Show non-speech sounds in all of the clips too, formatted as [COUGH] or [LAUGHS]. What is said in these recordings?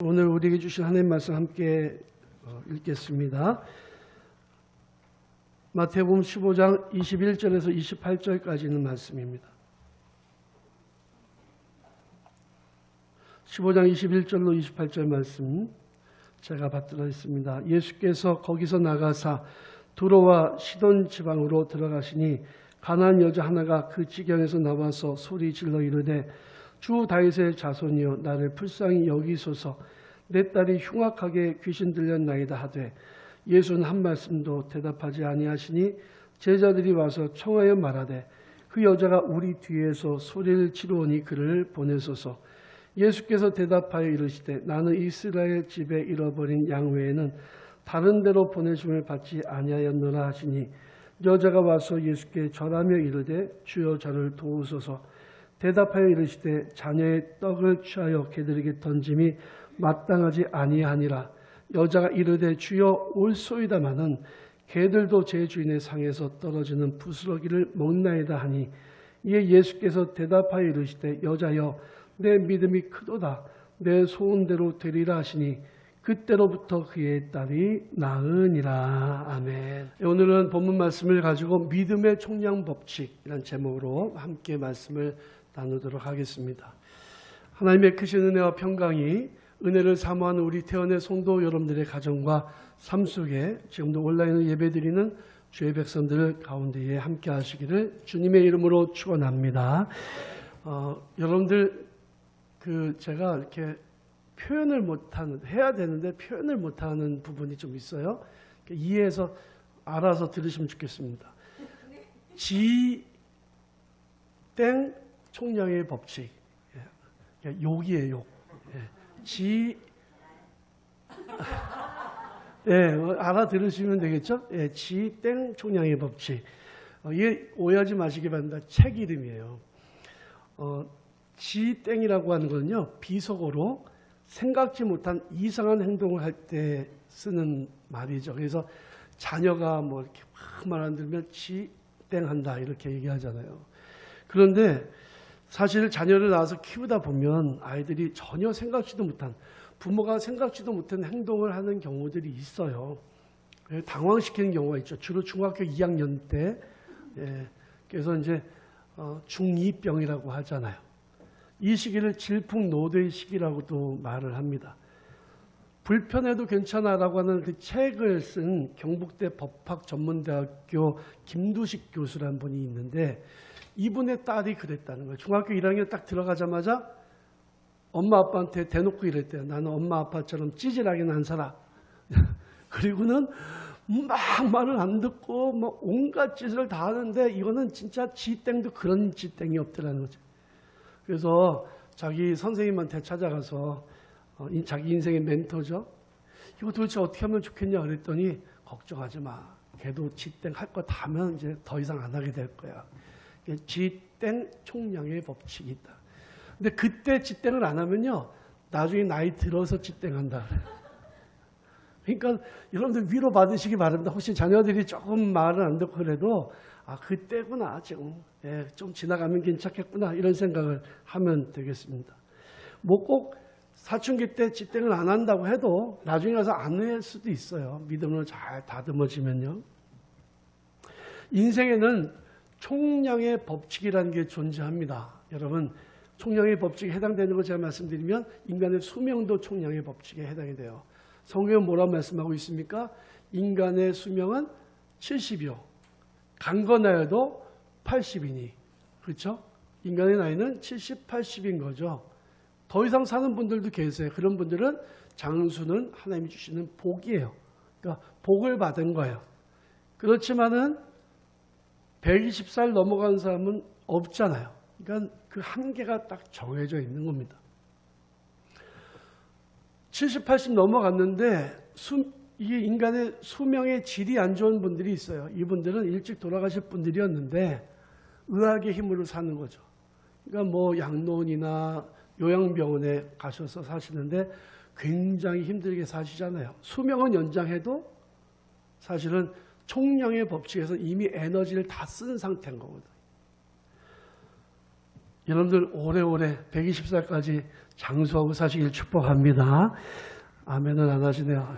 오늘 우리에게 주신 하나님 말씀 함께 어, 읽겠습니다. 마태복음 15장 21절에서 28절까지 있는 말씀입니다. 15장 21절로 28절 말씀 제가 받들어 있습니다. 예수께서 거기서 나가사 두로와 시돈 지방으로 들어가시니 가나안 여자 하나가 그 지경에서 나와서 소리 질러 이르되 주 다윗의 자손이여 나를 불쌍히 여기소서. 내 딸이 흉악하게 귀신 들렸나이다 하되 예수는 한 말씀도 대답하지 아니하시니 제자들이 와서 청하여 말하되 그 여자가 우리 뒤에서 소리를 치루오니 그를 보내소서. 예수께서 대답하여 이르시되 나는 이스라엘 집에 잃어버린 양 외에는 다른 데로 보내심을 받지 아니하였노라 하시니 여자가 와서 예수께 절하며 이르되 주여 저를 도우소서 대답하여 이르시되 자녀의 떡을 취하여 개들에게 던짐이 마땅하지 아니하니라. 여자가 이르되 주여 올소이다마는 개들도 제 주인의 상에서 떨어지는 부스러기를 먹나이다 하니 이에 예수께서 대답하여 이르시되 여자여 내 믿음이 크도다. 내 소원대로 되리라 하시니 그때로부터 그의 딸이 나으니라. 아멘. 오늘은 본문 말씀을 가지고 믿음의 총량 법칙이라는 제목으로 함께 말씀을 나누도록 하겠습니다. 하나님의 크신 은혜와 평강이 은혜를 사모하는 우리 태원의 성도 여러분들의 가정과 삶 속에 지금도 온라인으로 예배드리는 주의 백성들 가운데에 함께 하시기를 주님의 이름으로 축원합니다. 어, 여러분들 그 제가 이렇게 표현을 못하는 해야 되는데 표현을 못하는 부분이 좀 있어요. 이해해서 알아서 들으시면 좋겠습니다. 지땡 총량의 법칙. 예, 욕이에요. 욕. 예, 지 [LAUGHS] 예, 어, 알아들으시면 되겠죠? 예, 지땡 총량의 법칙. 어, 이게 오해하지 마시기 바랍니다. 책 이름이에요. 어, 지땡이라고 하는 거는요, 비속어로 생각지 못한 이상한 행동을 할 때 쓰는 말이죠. 그래서 자녀가 뭐 이렇게 막 말 안 들면 지땡 한다 이렇게 얘기하잖아요. 그런데 사실 자녀를 낳아서 키우다 보면 아이들이 전혀 생각지도 못한 부모가 생각지도 못한 행동을 하는 경우들이 있어요. 예, 당황시키는 경우가 있죠. 주로 중학교 2학년 때. 예, 그래서 이제 어, 중2병이라고 하잖아요. 이 시기를 질풍노도의 시기라고도 말을 합니다. 불편해도 괜찮아라고 하는 그 책을 쓴 경북대 법학 전문대학교 김두식 교수라는 분이 있는데 이분의 딸이 그랬다는 거예요. 중학교 1학년 딱 들어가자마자 엄마 아빠한테 대놓고 이랬대요. 나는 엄마 아빠처럼 찌질하게 안 살아. 그리고는 막 말을 안 듣고 뭐 온갖 짓을 다 하는데 이거는 진짜 지땡도 그런 지땡이 없더라는 거죠. 그래서 자기 선생님한테 찾아가서 어, 이- 자기 인생의 멘토죠. 이거 도대체 어떻게 하면 좋겠냐 그랬더니 걱정하지 마. 걔도 지땡 할 거 다 하면 이제 더 이상 안 하게 될 거야. 지땡 총량의 법칙이 있다. 근데 그때 지땡을 안 하면요. 나중에 나이 들어서 지땡한다. 그러니까 여러분들 위로 받으시기 바랍니다. 혹시 자녀들이 조금 말을 안 듣고 그래도 아 그때구나 지금 예, 좀 지나가면 괜찮겠구나 이런 생각을 하면 되겠습니다. 뭐 꼭 사춘기 때 지땡을 안 한다고 해도 나중에 가서 안 할 수도 있어요. 믿음으로 잘 다듬어지면요. 인생에는 총량의 법칙이라는 게 존재합니다. 여러분 총량의 법칙에 해당되는 거 제가 말씀드리면 인간의 수명도 총량의 법칙에 해당이 돼요. 성경은 뭐라고 말씀하고 있습니까? 인간의 수명은 70이요. 강건하여도 80이니. 그렇죠? 인간의 나이는 70, 80인 거죠. 더 이상 사는 분들도 계세요. 그런 분들은 장수는 하나님이 주시는 복이에요. 그러니까 복을 받은 거예요. 그렇지만은 120살 넘어간 사람은 없잖아요. 그러니까 그 한계가 딱 정해져 있는 겁니다. 70, 80 넘어갔는데 수, 이게 인간의 수명의 질이 안 좋은 분들이 있어요. 이분들은 일찍 돌아가실 분들이었는데 의학의 힘으로 사는 거죠. 그러니까 뭐 양로원이나 요양병원에 가셔서 사시는데 굉장히 힘들게 사시잖아요. 수명은 연장해도 사실은 총량의 법칙에서 이미 에너지를 다 쓴 상태인 거거든요. 여러분들 오래오래 120살까지 장수하고 사시길 축복합니다. 아멘은 안 하시네요.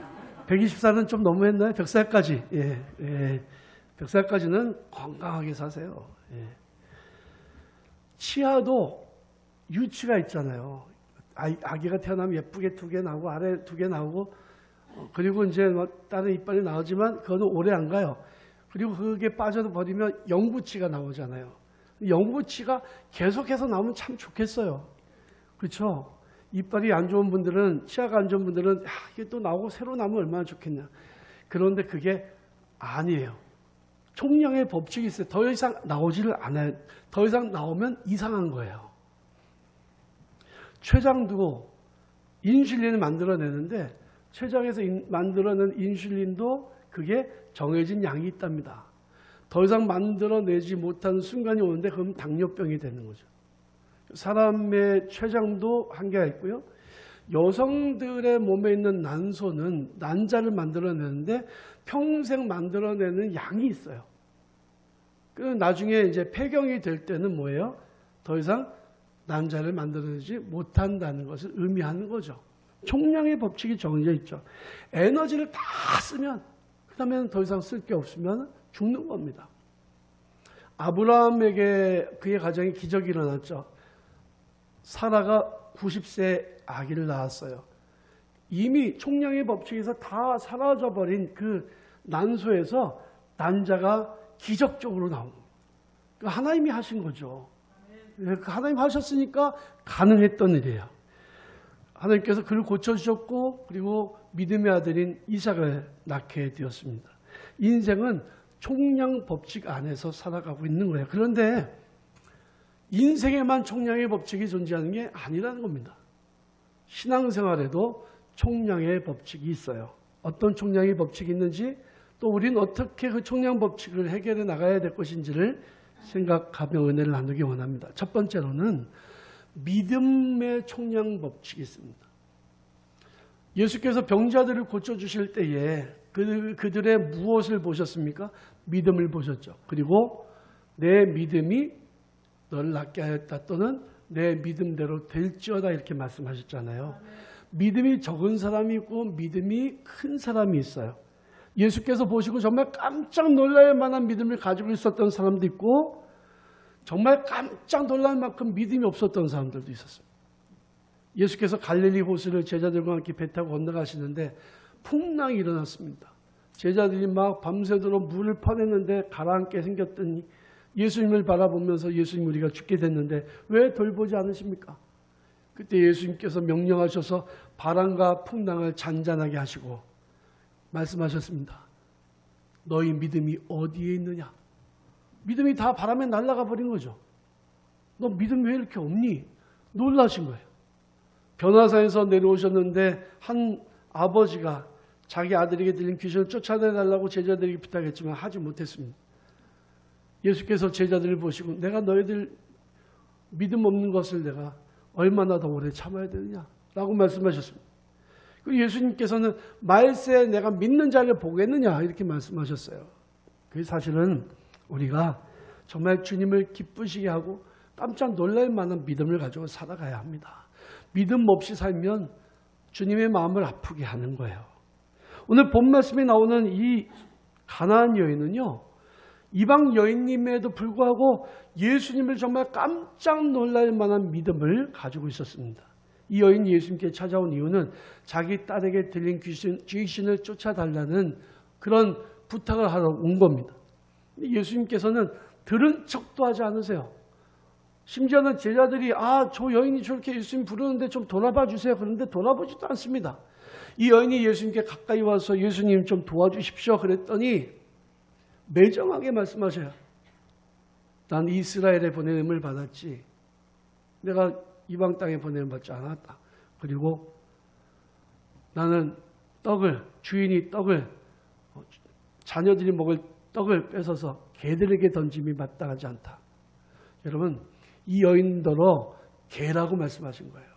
120살은 좀 너무했나요? 100살까지. 예, 예. 100살까지는 건강하게 사세요. 예. 치아도 유치가 있잖아요. 아이, 아기가 태어나면 예쁘게 두 개 나오고 아래 두 개 나오고 어, 그리고 이제 뭐 다른 이빨이 나오지만 그거는 오래 안 가요. 그리고 그게 빠져도 버리면 영구치가 나오잖아요. 영구치가 계속해서 나오면 참 좋겠어요. 그렇죠? 이빨이 안 좋은 분들은 치아가 안 좋은 분들은 야, 이게 또 나오고 새로 나오면 얼마나 좋겠냐. 그런데 그게 아니에요. 총량의 법칙이 있어요. 더 이상 나오지를 않아요. 더 이상 나오면 이상한 거예요. 췌장도 인슐린을 만들어내는데 췌장에서 인- 만들어낸 인슐린도 그게 정해진 양이 있답니다. 더 이상 만들어내지 못하는 순간이 오는데 그럼 당뇨병이 되는 거죠. 사람의 췌장도 한계가 있고요. 여성들의 몸에 있는 난소는 난자를 만들어내는데 평생 만들어내는 양이 있어요. 그 나중에 이제 폐경이 될 때는 뭐예요? 더 이상 난자를 만들어내지 못한다는 것을 의미하는 거죠. 총량의 법칙이 정해져 있죠. 에너지를 다 쓰면 그 다음에는 더 이상 쓸 게 없으면 죽는 겁니다. 아브라함에게 그의 가정에 기적이 일어났죠. 사라가 90세 아기를 낳았어요. 이미 총량의 법칙에서 다 사라져 버린 그 난소에서 난자가 기적적으로 나온 겁니다. 그 하나님이 하신 거죠. 예, 그 하나님 하셨으니까 가능했던 일이에요. 하나님께서 그를 고쳐주셨고 그리고 믿음의 아들인 이삭을 낳게 되었습니다. 인생은 총량 법칙 안에서 살아가고 있는 거예요. 그런데 인생에만 총량의 법칙이 존재하는 게 아니라는 겁니다. 신앙생활에도 총량의 법칙이 있어요. 어떤 총량의 법칙이 있는지 또 우리는 어떻게 그 총량 법칙을 해결해 나가야 될 것인지를 생각하며 은혜를 나누기 원합니다. 첫 번째로는 믿음의 총량 법칙이 있습니다. 예수께서 병자들을 고쳐주실 때에 그, 그들의 무엇을 보셨습니까? 믿음을 보셨죠. 그리고 내 믿음이 너를 낫게 하였다 또는 내 믿음대로 될지어다 이렇게 말씀하셨잖아요. 믿음이 적은 사람이 있고 믿음이 큰 사람이 있어요. 예수께서 보시고 정말 깜짝 놀랄 만한 믿음을 가지고 있었던 사람도 있고 정말 깜짝 놀랄 만큼 믿음이 없었던 사람들도 있었습니다. 예수께서 갈릴리 호수를 제자들과 함께 배 타고 건너가시는데 풍랑이 일어났습니다. 제자들이 막 밤새도록 물을 퍼냈는데 가라앉게 생겼더니 예수님을 바라보면서 예수님 우리가 죽게 됐는데 왜 돌보지 않으십니까? 그때 예수님께서 명령하셔서 바람과 풍랑을 잔잔하게 하시고 말씀하셨습니다. 너희 믿음이 어디에 있느냐? 믿음이 다 바람에 날아가 버린 거죠. 너 믿음 왜 이렇게 없니? 놀라신 거예요. 변화산에서 내려오셨는데 한 아버지가 자기 아들에게 들린 귀신을 쫓아내달라고 제자들에게 부탁했지만 하지 못했습니다. 예수께서 제자들을 보시고 내가 너희들 믿음 없는 것을 내가 얼마나 더 오래 참아야 되느냐 라고 말씀하셨습니다. 그리고 예수님께서는 말세 내가 믿는 자를 보겠느냐 이렇게 말씀하셨어요. 그 사실은 우리가 정말 주님을 기쁘시게 하고 깜짝 놀랄 만한 믿음을 가지고 살아가야 합니다. 믿음 없이 살면 주님의 마음을 아프게 하는 거예요. 오늘 본 말씀에 나오는 이 가나안 여인은요. 이방 여인임에도 불구하고 예수님을 정말 깜짝 놀랄 만한 믿음을 가지고 있었습니다. 이 여인이 예수님께 찾아온 이유는 자기 딸에게 들린 귀신, 귀신을 쫓아달라는 그런 부탁을 하러 온 겁니다. 근데 예수님께서는 들은 척도 하지 않으세요. 심지어는 제자들이 아, 저 여인이 저렇게 예수님 부르는데 좀 돌아봐 주세요. 그런데 돌아보지도 않습니다. 이 여인이 예수님께 가까이 와서 예수님 좀 도와주십시오. 그랬더니 매정하게 말씀하셔요. 난 이스라엘의 보냄을 받았지. 내가 이방 땅에 보냄을 받지 않았다. 그리고 나는 떡을 주인이 떡을 어, 자녀들이 먹을 떡을 뺏어서 개들에게 던짐이 마땅하지 않다. 여러분 이 여인더러 개라고 말씀하신 거예요.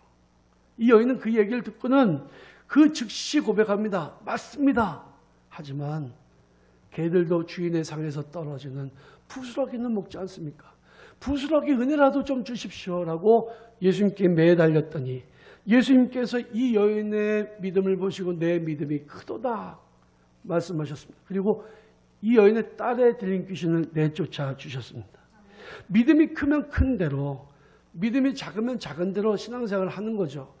이 여인은 그 얘기를 듣고는 그 즉시 고백합니다. 맞습니다. 하지만 개들도 주인의 상에서 떨어지는 부스러기는 먹지 않습니까? 부스러기 은혜라도 좀 주십시오라고 예수님께 매달렸더니 예수님께서 이 여인의 믿음을 보시고 내 믿음이 크도다 말씀하셨습니다. 그리고 이 여인의 딸에 들린 귀신을 내쫓아 주셨습니다. 믿음이 크면 큰 대로, 믿음이 작으면 작은 대로 신앙생활을 하는 거죠.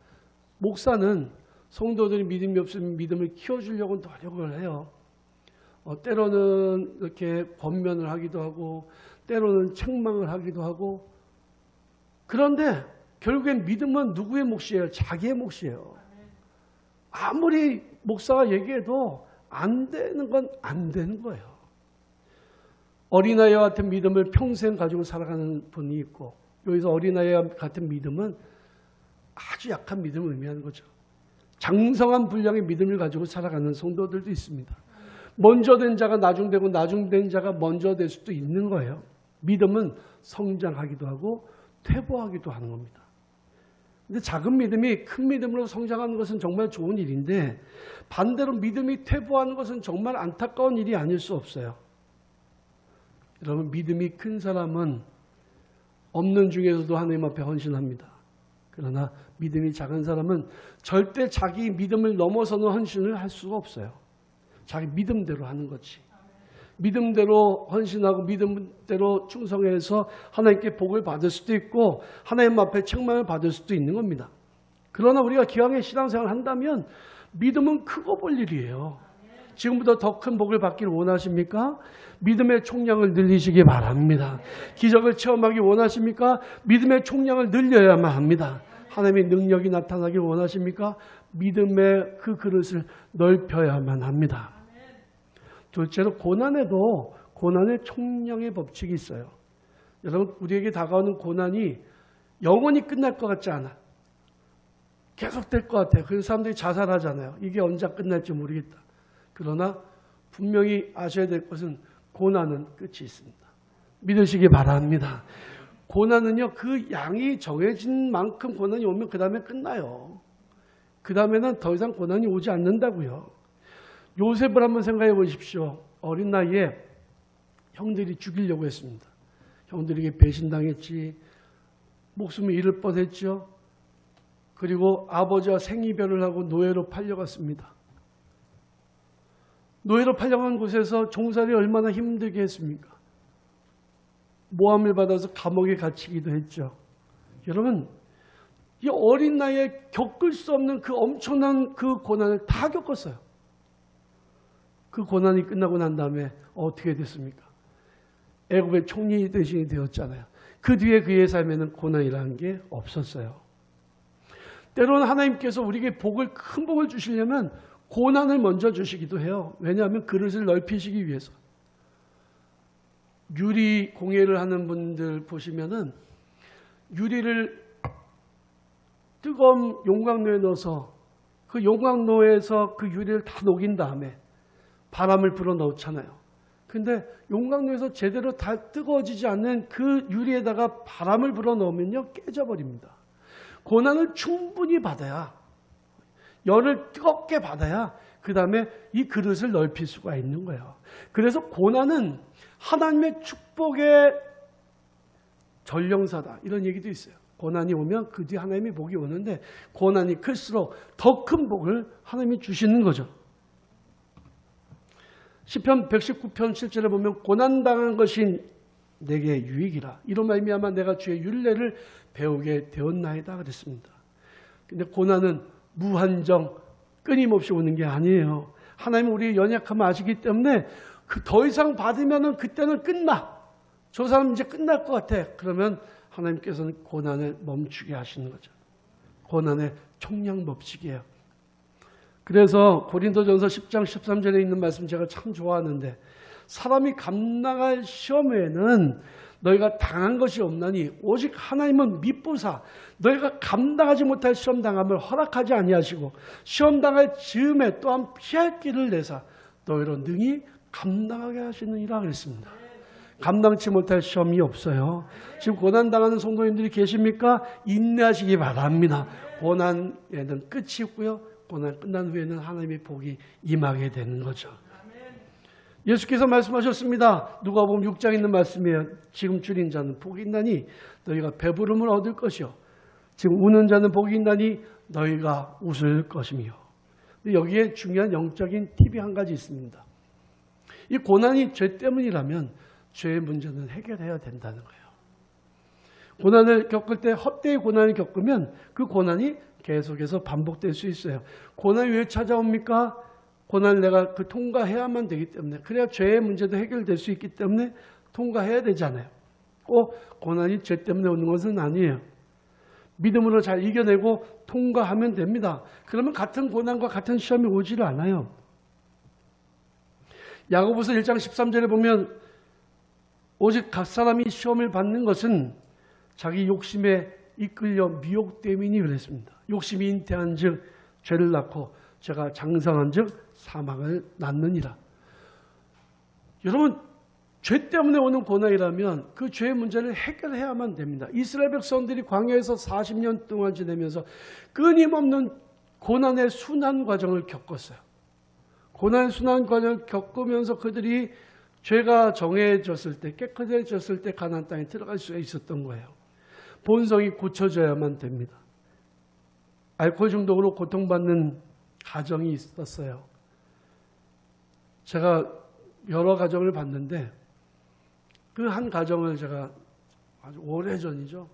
목사는 성도들이 믿음이 없으면 믿음을 키워주려고 노력을 해요. 어, 때로는 이렇게 권면을 하기도 하고, 때로는 책망을 하기도 하고, 그런데 결국엔 믿음은 누구의 몫이에요? 자기의 몫이에요. 아무리 목사가 얘기해도 안 되는 건 안 되는 거예요. 어린아이와 같은 믿음을 평생 가지고 살아가는 분이 있고 여기서 어린아이와 같은 믿음은 아주 약한 믿음을 의미하는 거죠. 장성한 분량의 믿음을 가지고 살아가는 성도들도 있습니다. 먼저 된 자가 나중되고 나중된 자가 먼저 될 수도 있는 거예요. 믿음은 성장하기도 하고 퇴보하기도 하는 겁니다. 근데 작은 믿음이 큰 믿음으로 성장하는 것은 정말 좋은 일인데 반대로 믿음이 퇴보하는 것은 정말 안타까운 일이 아닐 수 없어요. 여러분 믿음이 큰 사람은 없는 중에서도 하나님 앞에 헌신합니다. 그러나 믿음이 작은 사람은 절대 자기 믿음을 넘어서는 헌신을 할 수가 없어요. 자기 믿음대로 하는 거지. 믿음대로 헌신하고 믿음대로 충성해서 하나님께 복을 받을 수도 있고 하나님 앞에 책망을 받을 수도 있는 겁니다. 그러나 우리가 기왕에 신앙생활을 한다면 믿음은 크고 볼 일이에요. 지금보다 더 큰 복을 받기를 원하십니까? 믿음의 총량을 늘리시기 바랍니다. 기적을 체험하기 원하십니까? 믿음의 총량을 늘려야만 합니다. 하나님의 능력이 나타나길 원하십니까? 믿음의 그 그릇을 넓혀야만 합니다. 둘째로 고난에도 고난의 총량의 법칙이 있어요. 여러분 우리에게 다가오는 고난이 영원히 끝날 것 같지 않아. 계속 될 것 같아요. 그래서 사람들이 자살하잖아요. 이게 언제 끝날지 모르겠다. 그러나 분명히 아셔야 될 것은 고난은 끝이 있습니다. 믿으시기 바랍니다. 고난은요, 그 양이 정해진 만큼 고난이 오면 그 다음에 끝나요. 그 다음에는 더 이상 고난이 오지 않는다고요. 요셉을 한번 생각해 보십시오. 어린 나이에 형들이 죽이려고 했습니다. 형들에게 배신당했지, 목숨을 잃을 뻔했죠. 그리고 아버지와 생이별을 하고 노예로 팔려갔습니다. 노예로 팔려간 곳에서 종살이 얼마나 힘들게 했습니까? 모함을 받아서 감옥에 갇히기도 했죠. 여러분, 이 어린 나이에 겪을 수 없는 그 엄청난 그 고난을 다 겪었어요. 그 고난이 끝나고 난 다음에 어떻게 됐습니까? 애굽의 총리 대신이 되었잖아요. 그 뒤에 그의 삶에는 고난이라는 게 없었어요. 때로는 하나님께서 우리에게 복을 큰 복을 주시려면 고난을 먼저 주시기도 해요. 왜냐하면 그릇을 넓히시기 위해서. 유리 공예를 하는 분들 보시면은 유리를 뜨거운 용광로에 넣어서 그 용광로에서 그 유리를 다 녹인 다음에 바람을 불어 넣잖아요. 근데 용광로에서 제대로 다 뜨거워지지 않는 그 유리에다가 바람을 불어 넣으면요 깨져버립니다. 고난을 충분히 받아야 열을 뜨겁게 받아야 그 다음에 이 그릇을 넓힐 수가 있는 거예요. 그래서 고난은 하나님의 축복의 전령사다 이런 얘기도 있어요. 고난이 오면 그 뒤 하나님의 복이 오는데 고난이 클수록 더 큰 복을 하나님이 주시는 거죠. 시편 119편 7절에 보면 고난 당한 것이 내게 유익이라. 이런 말미암아 내가 주의 율례를 배우게 되었나이다 그랬습니다. 근데 고난은 무한정 끊임없이 오는 게 아니에요. 하나님은 우리의 연약함을 아시기 때문에 그 더 이상 받으면은 그때는 끝나. 저 사람 이제 끝날 것 같아. 그러면 하나님께서는 고난을 멈추게 하시는 거죠. 고난의 총량 법칙이에요. 그래서 고린도전서 10장 13절에 있는 말씀 제가 참 좋아하는데 사람이 감당할 시험에는 너희가 당한 것이 없나니 오직 하나님은 미쁘사 너희가 감당하지 못할 시험 당함을 허락하지 아니하시고 시험 당할 즈음에 또한 피할 길을 내사 너희로 능히 감당하게 하시느니라 그랬습니다. 감당치 못할 시험이 없어요. 지금 고난 당하는 성도님들이 계십니까? 인내하시기 바랍니다. 고난에는 끝이 있고요. 고난 끝난 후에는 하나님의 복이 임하게 되는 거죠. 예수께서 말씀하셨습니다. 누가 보면 6장 있는 말씀이에요. 지금 줄인 자는 복이 있나니 너희가 배부름을 얻을 것이요. 지금 우는 자는 복이 있나니 너희가 웃을 것이며. 여기에 중요한 영적인 팁이 한 가지 있습니다. 이 고난이 죄 때문이라면 죄의 문제는 해결해야 된다는 거예요. 고난을 겪을 때 헛되이 고난을 겪으면 그 고난이 계속해서 반복될 수 있어요. 고난이 왜 찾아옵니까? 고난을 내가 그 통과해야만 되기 때문에 그래야 죄의 문제도 해결될 수 있기 때문에 통과해야 되잖아요. 꼭 고난이 죄 때문에 오는 것은 아니에요. 믿음으로 잘 이겨내고 통과하면 됩니다. 그러면 같은 고난과 같은 시험이 오지를 않아요. 야고보서 1장 13절에 보면 오직 각 사람이 시험을 받는 것은 자기 욕심에 이끌려 미혹 때문이니 그랬습니다. 욕심이 잉태한즉 죄를 낳고 제가 장성한즉 사망을 낳느니라. 여러분 죄 때문에 오는 고난이라면 그 죄의 문제를 해결해야만 됩니다. 이스라엘 백성들이 광야에서 40년 동안 지내면서 끊임없는 고난의 순환 과정을 겪었어요. 고난의 순환 과정을 겪으면서 그들이 죄가 정해졌을 때 깨끗해졌을 때 가나안 땅에 들어갈 수 있었던 거예요. 본성이 고쳐져야만 됩니다. 알코올 중독으로 고통받는 가정이 있었어요. 제가 여러 가정을 봤는데 그 한 가정을 제가 아주 오래 전이죠.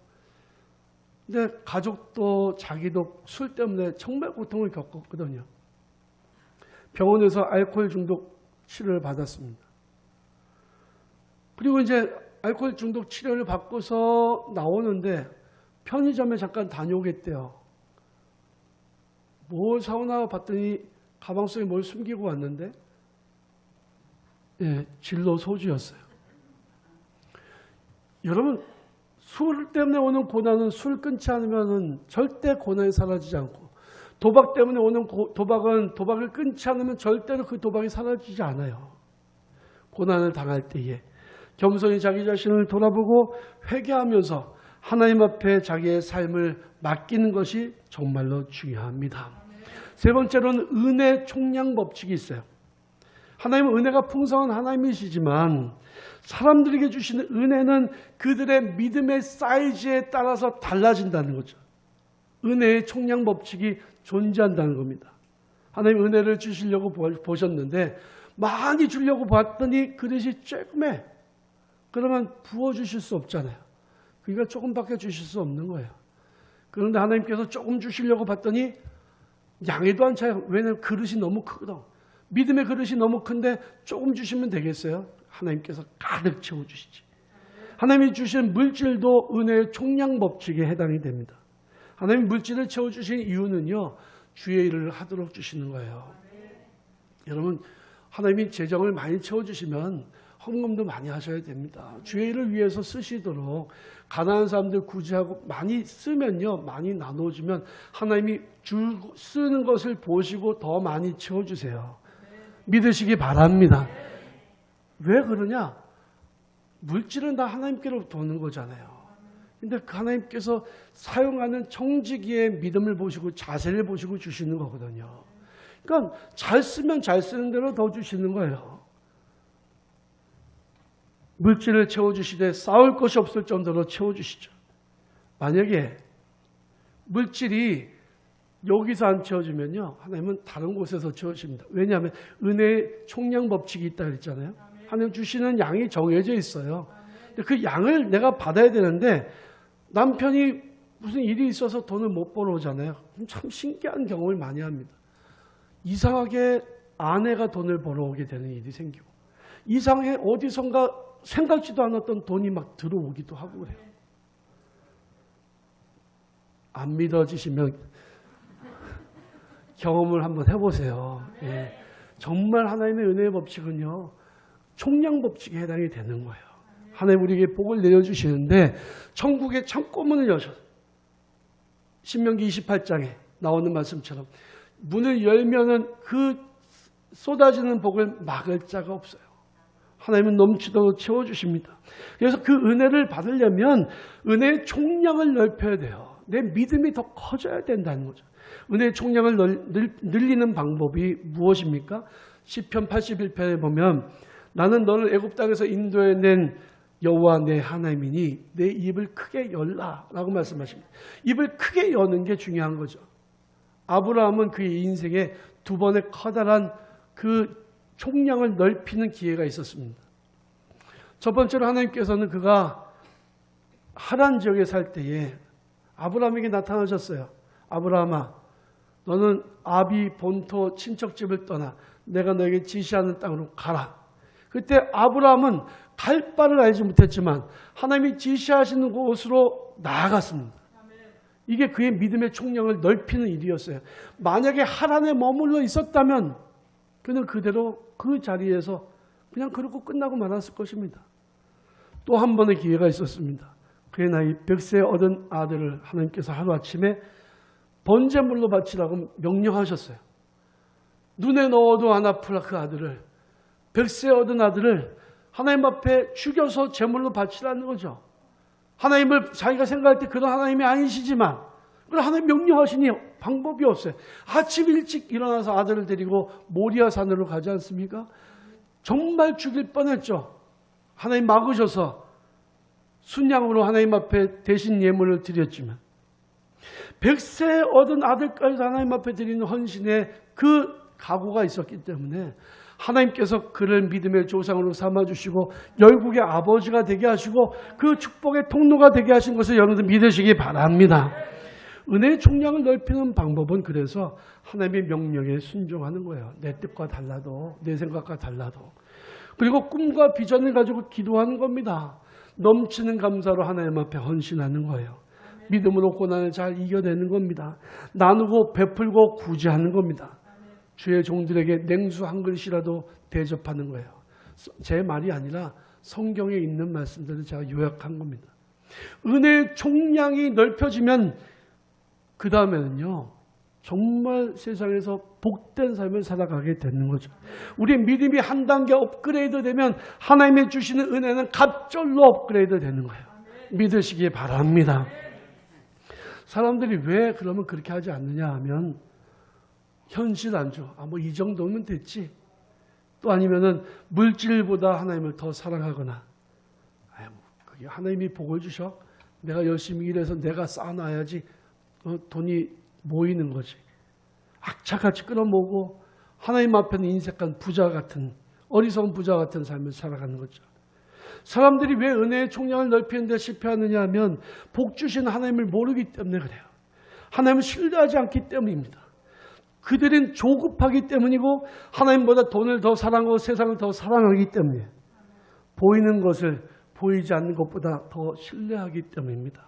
근데 가족도 자기도 술 때문에 정말 고통을 겪었거든요. 병원에서 알코올 중독 치료를 받았습니다. 그리고 이제 알코올 중독 치료를 받고서 나오는데 편의점에 잠깐 다녀오겠대요. 뭘 사오나 봤더니 가방 속에 뭘 숨기고 왔는데 예, 진로 소주였어요. 여러분 술 때문에 오는 고난은 술 끊지 않으면 절대 고난이 사라지지 않고 도박 때문에 오는 고, 도박은 도박을 끊지 않으면 절대로 그 도박이 사라지지 않아요. 고난을 당할 때에 겸손히 자기 자신을 돌아보고 회개하면서 하나님 앞에 자기의 삶을 맡기는 것이 정말로 중요합니다. 세 번째로는 은혜 총량 법칙이 있어요. 하나님은 은혜가 풍성한 하나님이시지만 사람들에게 주시는 은혜는 그들의 믿음의 사이즈에 따라서 달라진다는 거죠. 은혜의 총량 법칙이 존재한다는 겁니다. 하나님 은혜를 주시려고 보셨는데 많이 주려고 봤더니 그릇이 조금해. 그러면 부어주실 수 없잖아요. 그러니까 조금밖에 주실 수 없는 거예요. 그런데 하나님께서 조금 주시려고 봤더니 양에도 안 차요. 왜냐하면 그릇이 너무 크거든. 믿음의 그릇이 너무 큰데 조금 주시면 되겠어요? 하나님께서 가득 채워주시지. 하나님이 주신 물질도 은혜의 총량 법칙에 해당이 됩니다. 하나님 물질을 채워주신 이유는요, 주의 일을 하도록 주시는 거예요. 여러분, 하나님이 재정을 많이 채워주시면 헌금도 많이 하셔야 됩니다. 주의 일을 위해서 쓰시도록 가난한 사람들 구제하고 많이 쓰면요, 많이 나눠주면 하나님이 주 쓰는 것을 보시고 더 많이 채워주세요. 믿으시기 바랍니다. 왜 그러냐? 물질은 다 하나님께로부터 오는 거잖아요. 근데 그 하나님께서 사용하는 청지기의 믿음을 보시고 자세를 보시고 주시는 거거든요. 그러니까 잘 쓰면 잘 쓰는 대로 더 주시는 거예요. 물질을 채워주시되 싸울 것이 없을 정도로 채워주시죠. 만약에 물질이 여기서 안 채워주면요. 하나님은 다른 곳에서 채워주십니다. 왜냐하면 은혜의 총량 법칙이 있다 그랬잖아요. 하나님 주시는 양이 정해져 있어요. 근데 그 양을 내가 받아야 되는데 남편이 무슨 일이 있어서 돈을 못 벌어오잖아요. 참 신기한 경험을 많이 합니다. 이상하게 아내가 돈을 벌어오게 되는 일이 생기고 이상하게 어디선가 생각지도 않았던 돈이 막 들어오기도 하고 그래요. 안 믿어지시면 경험을 한번 해보세요. 예. 정말 하나님의 은혜의 법칙은요, 총량 법칙에 해당이 되는 거예요. 하나님 우리에게 복을 내려주시는데, 천국의 창고문을 여셔. 신명기 28장에 나오는 말씀처럼, 문을 열면은 그 쏟아지는 복을 막을 자가 없어요. 하나님은 넘치도록 채워주십니다. 그래서 그 은혜를 받으려면 은혜의 총량을 넓혀야 돼요. 내 믿음이 더 커져야 된다는 거죠. 은혜의 총량을 늘리는 방법이 무엇입니까? 시편 81편에 보면 나는 너를 애굽 땅에서 인도해 낸 여호와 내 하나님이니 내 입을 크게 열라라고 말씀하십니다. 입을 크게 여는 게 중요한 거죠. 아브라함은 그의 인생에 두 번의 커다란 그 총량을 넓히는 기회가 있었습니다. 첫 번째로 하나님께서는 그가 하란 지역에 살 때에 아브라함에게 나타나셨어요. 아브라함아, 너는 아비 본토 친척집을 떠나 내가 너에게 지시하는 땅으로 가라. 그때 아브라함은 갈 바를 알지 못했지만 하나님이 지시하시는 곳으로 나아갔습니다. 이게 그의 믿음의 총량을 넓히는 일이었어요. 만약에 하란에 머물러 있었다면 그는 그대로 그 자리에서 그냥 그러고 끝나고 말았을 것입니다. 또 한 번의 기회가 있었습니다. 그의 나이 100세에 얻은 아들을 하나님께서 하루아침에 번제물로 바치라고 명령하셨어요. 눈에 넣어도 안 아플 그 아들을 100세 얻은 아들을 하나님 앞에 죽여서 제물로 바치라는 거죠. 하나님을 자기가 생각할 때 그런 하나님이 아니시지만 그런 하나님 명령하시니 방법이 없어요. 아침 일찍 일어나서 아들을 데리고 모리아 산으로 가지 않습니까? 정말 죽일 뻔했죠. 하나님 막으셔서 순양으로 하나님 앞에 대신 예물을 드렸지만 백세 얻은 아들까지 하나님 앞에 드리는 헌신의 그 각오가 있었기 때문에 하나님께서 그를 믿음의 조상으로 삼아주시고 열국의 아버지가 되게 하시고 그 축복의 통로가 되게 하신 것을 여러분들 믿으시기 바랍니다. 은혜의 총량을 넓히는 방법은 그래서 하나님의 명령에 순종하는 거예요. 내 뜻과 달라도 내 생각과 달라도 그리고 꿈과 비전을 가지고 기도하는 겁니다. 넘치는 감사로 하나님 앞에 헌신하는 거예요. 믿음으로 고난을 잘 이겨내는 겁니다. 나누고 베풀고 구제하는 겁니다. 주의 종들에게 냉수 한 그릇이라도 대접하는 거예요. 제 말이 아니라 성경에 있는 말씀들을 제가 요약한 겁니다. 은혜의 총량이 넓혀지면 그 다음에는요. 정말 세상에서 복된 삶을 살아가게 되는 거죠. 우리 믿음이 한 단계 업그레이드 되면 하나님의 주시는 은혜는 갑절로 업그레이드 되는 거예요. 믿으시기 바랍니다. 사람들이 왜 그러면 그렇게 하지 않느냐 하면 현실 안주. 아, 뭐 이 정도면 됐지. 또 아니면은 물질보다 하나님을 더 사랑하거나. 아, 뭐 그게 하나님이 복을 주셔. 내가 열심히 일해서 내가 쌓아놔야지 어, 돈이 모이는 거지. 악착같이 끌어모으고 하나님 앞에는 인색한 부자 같은 어리석은 부자 같은 삶을 살아가는 거죠. 사람들이 왜 은혜의 총량을 넓히는 데 실패하느냐 하면 복 주신 하나님을 모르기 때문에 그래요. 하나님을 신뢰하지 않기 때문입니다. 그들은 조급하기 때문이고 하나님보다 돈을 더 사랑하고 세상을 더 사랑하기 때문에 보이는 것을 보이지 않는 것보다 더 신뢰하기 때문입니다.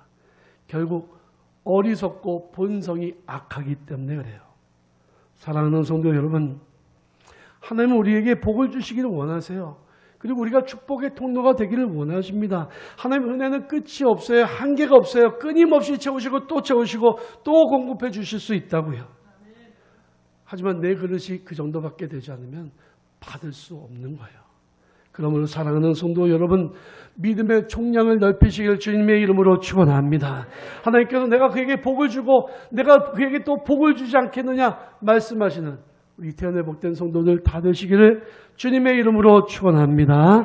결국 어리석고 본성이 악하기 때문에 그래요. 사랑하는 성도 여러분, 하나님은 우리에게 복을 주시기를 원하세요. 그리고 우리가 축복의 통로가 되기를 원하십니다. 하나님 은혜는 끝이 없어요. 한계가 없어요. 끊임없이 채우시고 또 채우시고 또 공급해 주실 수 있다고요. 하지만 내 그릇이 그 정도밖에 되지 않으면 받을 수 없는 거예요. 그러므로 사랑하는 성도 여러분, 믿음의 총량을 넓히시길 주님의 이름으로 축원합니다. 하나님께서 내가 그에게 복을 주고 내가 그에게 또 복을 주지 않겠느냐 말씀하시는 우리 태연의 복된 성도들 다 되시기를 주님의 이름으로 축원합니다.